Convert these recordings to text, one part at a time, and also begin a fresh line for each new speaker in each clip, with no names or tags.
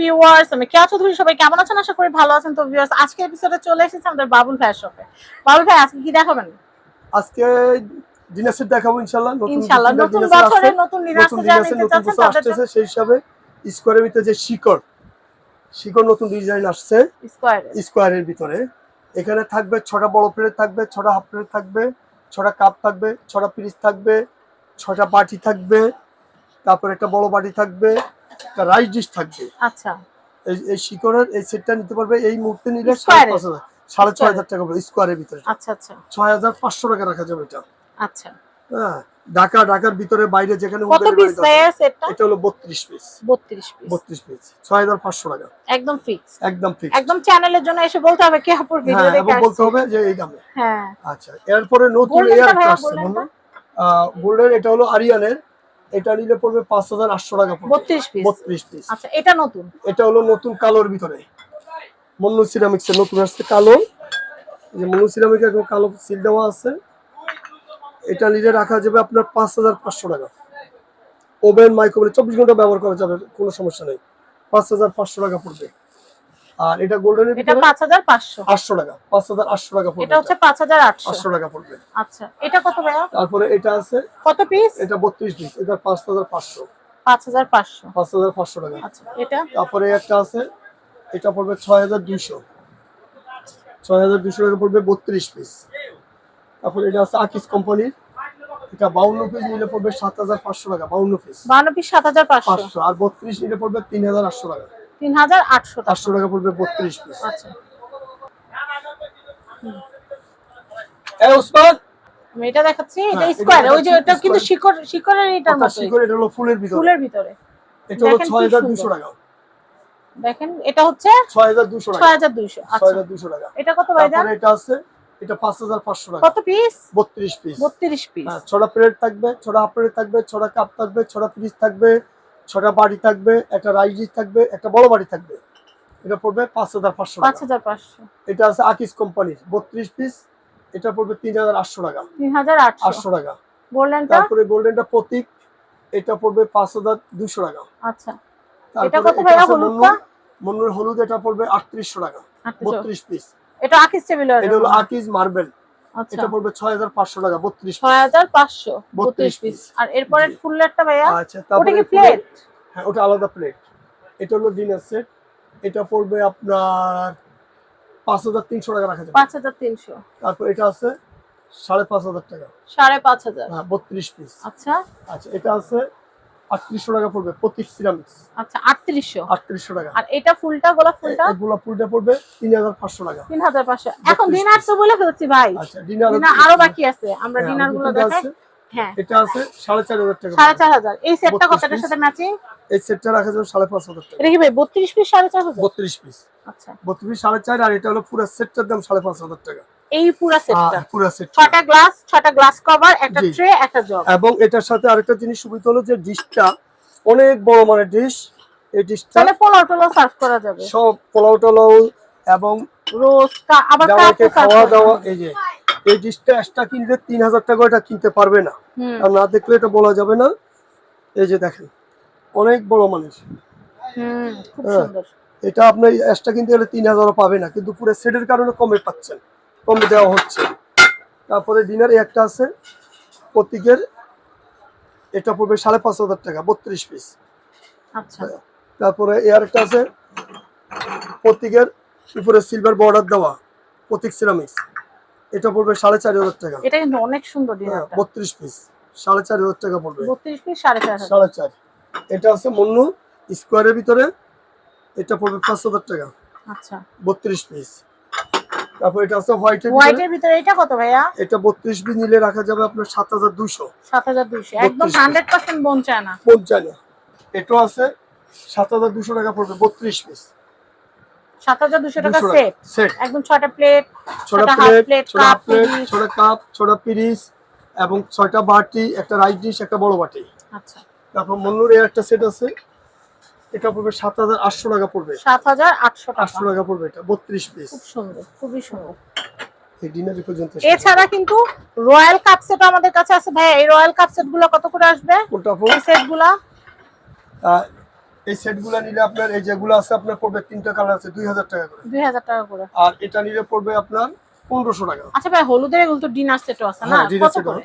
Viewers আমি কেয়া চৌধুরী সবাই কেমন আছেন? আশা করি ভালো আছেন। তো ভিউয়ার্স আজকে এপিসোডে চলে এসেছে আমাদের বাবুল ভাইয়ের শপে বাবুল ভাই আজকে কি দেখাবেন?
আজকে ডিনার দেখাবো ইনশাল্লাহ নতুন
ইনশাআল্লাহ নতুন বছরে নতুন নিরাশ
নতুন
যারা
dinner set,
নিতে চাচ্ছেন
বছর সেই হিসাবে স্কোয়ারের ভিতরে যে শিকড় শিকড় নতুন ডিজাইন আসছে।
স্কোয়ারে
স্কোয়ারের ভিতরে। এখানে থাকবে ছটা বড় প্লেট থাকবে ছটা হাফ প্লেট থাকবে ছটা কাপ থাকবে ছটা পিরিচ থাকবে ছটা বাটি থাকবে তারপর একটা বড় বাটি থাকবে একটা রাইস ডিশ থাকবে।
আচ্ছা।
এই এই শিকড়ের এই সেটটা নিতে পারবে এই মুহূর্তে নিলে সাড়ে পাঁচ হাজার সাড়ে ছয় হাজার টাকা পড়বে স্কোয়ারের ভিতরে।
আচ্ছা আচ্ছা।
ছয় হাজার পাঁচশো টাকা রাখা যাবে এটা।
আচ্ছা।
হ্যাঁ ঢাকা ঢাকার ভিতরে বাইরে যেখানে
কত
হোটেলে
পিস
বাড়িতে
ভাইয়া সেটটা
এটা হলো বত্রিশ পিস
32 পিস
বত্রিশ পিস ছয় হাজার পাঁচশো টাকা।
একদম ফিক্স
একদম
একদম চ্যানেলের জন্য এসে বলতে হবে কে আপুর ভিডিও
হ্যাঁ
দেখে
বলতে হবে যে এই দামে।
হ্যাঁ।
আচ্ছা এরপরে নতুন
Golden টা
এয়ার আসছে গোল্ডের এটা হলো আরিয়ানের এটা নিলে পড়বে পাঁচ হাজার আটশো টাকা বত্রিশ
32 পিস
বত্রিশ পিস
আচ্ছা এটা নতুন?
এটা হলো নতুন কালোর ভিতরে। মন্নু সিরামিক্স এর নতুন আসছে কালো। যে মন্নু সিরামিক এখন কালো সিল দেওয়া আছে। এটা নিলে রাখা যাবে আপনার পাঁচ হাজার পাঁচশো টাকা। ওভেন মাইক্রোভেন চব্বিশ ঘণ্টা ব্যবহার করা যাবে কোনো সমস্যা নেই। পাঁচ হাজার পাঁচশো টাকা পড়বে। আর এটা গোল্ডেনের
এটা
ভিতরে
5500
আটশো টাকা পাঁচ হাজার আটশো টাকা পড়বে
এটা হচ্ছে 5800
আটশো। টাকা পড়বে
আচ্ছা এটা কত ভাইয়া?
তারপরে এটা আছে
কত পিস
এটা বত্রিশ পিস এটা পাঁচ হাজার পাঁচশো।
5500
পাঁচ হাজার পাঁচশো টাকা।
আচ্ছা এটা?
তারপরে একটা আছে এটা পড়বে ছয় হাজার দুইশো। ছয় হাজার দুইশো টাকা পড়বে বত্রিশ পিস তারপরে এটা আছে আকিস কোম্পানির এটা বাউন্ন পিস নিলে পড়বে সাত হাজার পাঁচশো টাকা বাউন্ন পিস
52 পিস 7500
পাঁচশো। আর বত্রিশ নিলে পড়বে তিন হাজার আটশো
3800 টাকা।
আটশো টাকা পড়বে বত্রিশ পিস
আচ্ছা। আমি এটা দেখাচ্ছি এটা স্কোয়ার ওই যে কিন্তু
square।
শিকড় শিকড়ের এটার মতো
শিকড় এটা হলো ফুলের ভিতরে।
ফুলের ভিতরে।
এটা হলো
দেখেন কি
ছয় হাজার
সুন্দর।
দুশো টাকা।
দেখেন এটা হচ্ছে
ছয় হাজার দুশো টাকা
6200 আচ্ছা।
হাজার দুশো টাকা।
এটা কত ভাই
তারপরে এটা আছে এটা পাঁচ হাজার পাঁচশো টাকা।
কত পিস
বত্রিশ পিস
32 পিস
হ্যাঁ, ছটা প্লেট থাকবে ছটা হাফ প্লেট থাকবে ছটা কাপ থাকবে ছটা পিস থাকবে ছটা বাড়ি থাকবে একটা ডিশ থাকবে একটা বড় বাড়ি থাকবে। এটা পড়বে পাঁচ হাজার পাঁচশো টাকা।
5500
এটা আছে আকিস কোম্পানির বত্রিশ পিস এটা পড়বে তিন হাজার আটশো টাকা।
3800
আটশো। টাকা।
গোল্ডেনটা
তারপরে গোল্ডেনটা প্রতীক এটা পড়বে পাঁচ হাজার দুশো টাকা।
আচ্ছা।
তারপরে
এটা কত ভাইয়া হলুদটা?
মন্নুর- হলুদ এটা পড়বে আটত্রিশশো টাকা বত্রিশ পিস
এটা আকিস টেবিলের
এটা হলো আকিস মার্বেল। এটা পড়বে ছয় হাজার পাঁচশো টাকা বত্রিশ
ছয় হাজার পাঁচশো
32
বত্রিশ পিস আর এরপরে। ফুলেরটা ভাইয়া?
আচ্ছা
ওটা কি প্লেট
হ্যাঁ ওটা আলাদা প্লেট এটা হলো ডিনার সেট এটা পড়বে আপনার পাঁচ হাজার তিনশো টাকা রাখা যাবে।
পাঁচ হাজার তিনশো।
তারপর এটা আছে সাড়ে পাঁচ হাজার টাকা।
সাড়ে পাঁচ হাজার।
হ্যাঁ বত্রিশ পিস
আচ্ছা।
আচ্ছা এটা আছে আটত্রিশশো টাকা পড়বে প্রতীক সিরামিক্স
আচ্ছা
টাকা।
আর এটা ফুলটা গোলাপ ফুলটা?
গোলাপ ফুলটা পড়বে টাকা।
তিন হাজার পাঁচশো। এখন ডিনার তো বলে ফেলছি ভাই।
আচ্ছা ডিনার
আরও বাকি আছে আমরা ডিনারগুলো দেখাই। হ্যাঁ।
এটা আছে টাকা
সাড়ে চার হাজার। এই সেটটা
32
কতটার
piece।
সাথে ম্যাচিং
এই সেটটা রাখা যাবে সাড়ে পাঁচ হাজার টাকা।
ভাই বত্রিশ পিস সাড়ে চার হাজার?
বত্রিশ পিস
আচ্ছা।
বত্রিশ সাড়ে চার আর এটা হলো পুরো সেটটার দাম সাড়ে পাঁচ হাজার টাকা।
এই পুরো সেটটা
পুরো সেট
ছটা গ্লাস ছটা গ্লাস কভার একটা ট্রে একটা জগ
এবং এটার সাথে আরেকটা জিনিস সুবিধা হলো যে ডিশটা অনেক বড় মানের ডিশ এই ডিশটা
তাহলে পোলাও টোলাও সার্ভ করা যাবে।
সব পোলাও টোলাও এবং
রোস্ট আবার
খাওয়া দাওয়া এই যে এই ডিশটা এক্সট্রা কিনলে তিন হাজার টাকা এটা কিনতে পারবে না। আর না দেখলে এটা বলা যাবে না। এই যে দেখেন অনেক বড় মানের। হ্যাঁ।
সুন্দর।
এটা আপনার এক্সট্রা কিনতে গেলে তিন হাজারও পাবে না কিন্তু পুরো সেটের কারণে কমে পাচ্ছেন। কমে দেওয়া হচ্ছে। তারপরে ডিনারে একটা আছে প্রতীকের। এটা পড়বে সাড়ে পাঁচ হাজার টাকা বত্রিশ পিস
আচ্ছা।
তারপরে এর একটা আছে প্রতীকের। উপরে সিলভার বর্ডার দেওয়া প্রতীক সিরামিক্স এটা পড়বে সাড়ে চার হাজার টাকা।
এটা কিন্তু অনেক সুন্দর
বত্রিশ পিস সাড়ে চার হাজার টাকা পড়বে।
বত্রিশ পিস সাড়ে চার
সাড়ে চার। এটা আছে মন্নু স্কোয়ারের ভিতরে। এটা পড়বে পাঁচ হাজার টাকা।
আচ্ছা।
বত্রিশ পিস তারপর এটা আছে হোয়াইটের
হোয়াইটের ভিতরে। এটা কত ভাইয়া?
এটা বত্রিশ পিস নিলে রাখা যাবে আপনার সাত হাজার দুশো
সাত হাজার দুইশো। একদম
32
হান্ড্রেড বোন চায় না।
পঞ্চান্ন এটাও আছে সাত হাজার দুশো টাকা পড়বে বত্রিশ পিস।
সাত হাজার দুশো টাকা সেট একদম ছটা প্লেট
ছটা
ছটা
প্লেট
plate,
ছটা প্লেট
piece।
ছটা কাপ ছটা পিরিস এবং ছয়টা বাটি একটা রাইস ডিশ একটা বড় বাটি।
আচ্ছা।
তারপর মন্নুর এর একটা সেট আছে এটা পড়বে সাত হাজার আটশো টাকা পড়বে।
সাত হাজার আটশো টাকা।
আটশো টাকা পড়বে এটা বত্রিশ পিস
খুব সুন্দর খুবই সুন্দর।
এই ডিনার পর্যন্ত
এছাড়া কিন্তু রয়্যাল কাপ সেট আমাদের কাছে আছে। ভাই এই রয়্যাল কাপ সেটগুলো কত করে আসবে?
কোনটা
এই সেটগুলা?
এই সেটগুলো নিলে আপনার এই যেগুলো আছে আপনার পড়বে তিনটা কালার আছে দুই হাজার টাকা করে।
দুই হাজার টাকা করে।
আর এটা নিলে পড়বে আপনার পনেরোশো টাকা।
আচ্ছা ভাই হলুদের এগুলো তো ডিনার সেটও আছে না?
হ্যাঁ
কত করে?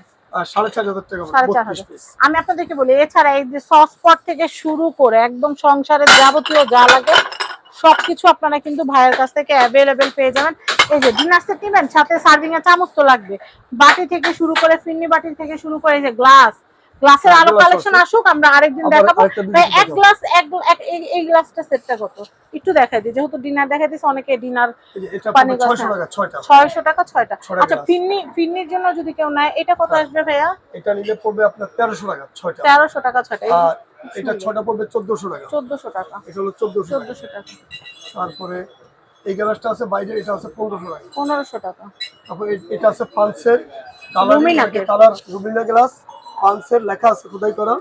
আমি আপনাদেরকে বলি এছাড়া এই যে সসপট থেকে শুরু করে একদম সংসারের যাবতীয় যা লাগে সবকিছু আপনারা কিন্তু ভাইয়ের কাছ থেকে অ্যাভেলেবেল পেয়ে যাবেন। এই যে ডিনার সেট নেবেন সাথে সার্ভিং এর চামচ তো লাগবে। বাটি থেকে শুরু করে ফিন্নি বাটি থেকে শুরু করে যে গ্লাস গ্লাসের
আরও
কালেকশন আসুক আমরা আরেকদিন দেখাবো। এক গ্লাস এক এই- গ্লাসটা সেটটা কত? একটু দেখাই দিই। যেহেতু ডিনার দেখাই দিচ্ছে অনেকে ডিনার পানি
ছয়শো
হ্যাঁ।
টাকা ছয়টা।
ছয়শো টাকা ছয়টা। আচ্ছা। ফিন্নি ফিন্নির জন্য যদি কেউ নেয় এটা কত
হ্যাঁ।
আসবে ভাইয়া?
এটা নিলে পড়বে আপনার তেরোশো টাকা ছয়টা।
তেরোশো টাকা ছয়টা।
এটা ছয়টা পড়বে চোদ্দশো টাকা।
চোদ্দশো টাকা।
এটা হলো চোদ্দশো টাকা।
চোদ্দশো টাকা।
তারপরে এই গ্লাসটা আছে বাইরে এটা আছে পনেরোশো টাকা।
পনেরোশো টাকা।
তারপর এটা আছে ফ্রান্সের
রুমিনাকের।
কালার রুমিনা গ্লাস ফ্রান্সের লেখা আছে খোদাই করা।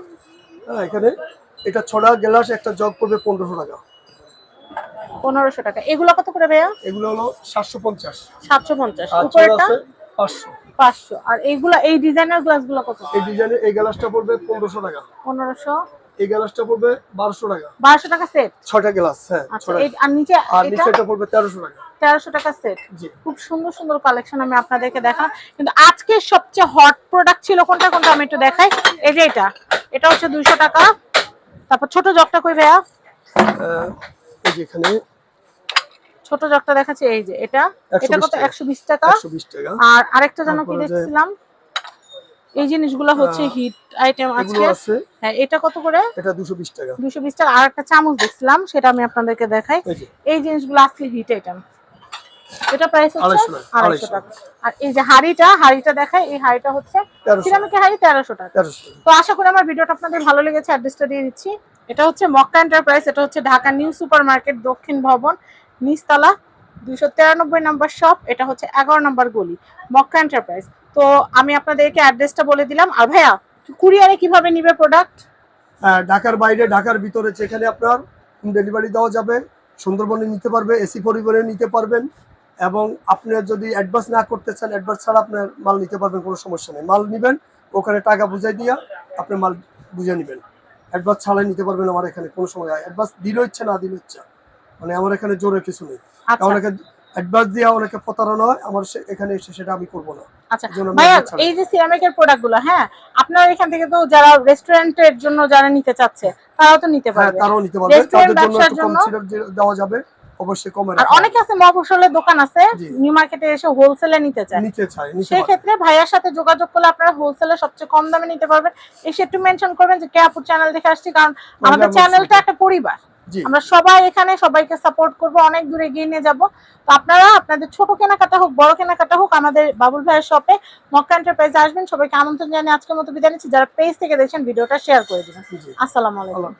হ্যাঁ এখানে এটা ছড়া গ্লাস একটা জগ করবে পনেরোশো টাকা।
পনেরোশো টাকা। এগুলো কত করে ভাইয়া?
এগুলো হলো সাতশো পঞ্চাশ।
সাতশো পঞ্চাশ। উপরেরটা?
পাঁচশো।
পাঁচশো। আর এইগুলা এই ডিজাইনের গ্লাসগুলো কত?
এই ডিজাইনের এই গ্লাসটা পড়বে পনেরোশো টাকা।
পনেরোশো।
এই গ্লাসটা পড়বে বারোশো টাকা।
বারোশো টাকা সেট?
ছয়টা গ্লাস হ্যাঁ
আচ্ছা আর নিচে
আর নিচে এটা পড়বে তেরোশো টাকা।
তেরোশো টাকা সেট খুব সুন্দর সুন্দর কালেকশন আমি আপনাদেরকে দেখালাম। কিন্তু আজকে সবচেয়ে হট প্রোডাক্ট ছিল কোনটা কোনটা আমি একটু দেখাই। এই যে এটা। এটা হচ্ছে দুইশো টাকা। তারপর ছোট জগটা কই ভাইয়া?
এখানে।
ছোট জগটা দেখাচ্ছি এই যে এটা। এটা কত? একশো বিশ টাকা। আর আরেকটা যেন কি দেখছিলাম? এই জিনিসগুলো হচ্ছে হিট আইটেম আজকে। হ্যাঁ এটা কত করে?
এটা দুশো বিশ টাকা।
দুশো বিশ টাকা। আর একটা চামচ দেখছিলাম সেটা আমি আপনাদেরকে দেখাই।
এই
এই জিনিসগুলো আজকে হিট আইটেম এটা প্রাইস হচ্ছে
আড়াইশো টাকা,
আর এই যে হাড়িটা হাড়িটা দেখাই এই হাড়িটা হচ্ছে সিরামিকের হাড়ি তেরোশো টাকা। তো আশা করি আমার ভিডিওটা আপনাদের ভালো লেগেছে অ্যাড্রেসটা দিয়ে দিচ্ছি। এটা হচ্ছে মক্কা এন্টারপ্রাইজ এটা হচ্ছে ঢাকা নিউ সুপার মার্কেট দক্ষিণ ভবন নিচতলা দুইশো তিরানব্বই নম্বর শপ এটা হচ্ছে এগারো নম্বর গলি মক্কা এন্টারপ্রাইজ তো আমি আপনাদেরকে অ্যাড্রেসটা বলে দিলাম। আর ভাইয়া কুরিয়ারে কীভাবে নিবে প্রোডাক্ট
হ্যাঁ, ঢাকার বাইরে ঢাকার ভিতরে যেখানে আপনার হোম ডেলিভারি দেওয়া যাবে সুন্দরবনে নিতে পারবে এসি পরিবারে নিতে পারবেন এবং আপনি যদি অ্যাডভান্স না করতে চান অ্যাডভান্স ছাড়া আপনার মাল নিতে পারবেন কোনো সমস্যা নেই। মাল নেবেন ওখানে টাকা বুঝাই দিয়া আপনি মাল বুঝে নেবেন। অ্যাডভান্স ছাড়াই নিতে পারবেন আমার এখানে কোনো সময় অ্যাডভান্স দিলে ইচ্ছে না দিলে ইচ্ছা মানে আমার এখানে জোরে কিছু নেই। অনেকে অ্যাডভান্স দিয়ে অনেকে প্রতারণা হয় আমার এখানে এসে সেটা আমি করব না।
আচ্ছা।
আমি
ভাইয়া এই যে সিরামিকের প্রোডাক্টগুলো হ্যাঁ আপনারা এখান থেকে তো যারা রেস্টুরেন্টের জন্য যারা নিতে চাচ্ছে তারাও তো নিতে পারবে।
তারাও নিতে পারবে। তাদের জন্য কম সিরাপ দেওয়া যাবে। অবশ্যই কমে
আর অনেকে আছে মফসলের দোকান আছে নিউ মার্কেটে এসে হোলসেলে নিতে চায়।
নিতে নিতে
সেই ক্ষেত্রে ভাইয়ার সাথে যোগাযোগ করলে আপনারা হোলসেলে সবচেয়ে কম দামে নিতে পারবেন। এসে একটু মেনশন করবেন যে কেয়াপুর চ্যানেল দেখে আসছি কারণ আমাদের চ্যানেলটা একটা পরিবার। আমরা সবাই এখানে সবাইকে সাপোর্ট করব অনেক দূরে এগিয়ে নিয়ে যাব। তো আপনারা আপনাদের ছোট কেনাকাটা হোক বড় কেনাকাটা হোক আমাদের বাবুল ভাইয়ের শপে মক্কা এন্টারপ্রাইজে আসবেন। সবাইকে আমন্ত্রণ জানিয়ে আজকের মতো বিদায় নিচ্ছি। যারা পেজ থেকে দেখছেন ভিডিওটা শেয়ার করে দিবেন। আসসালামু আলাইকুম।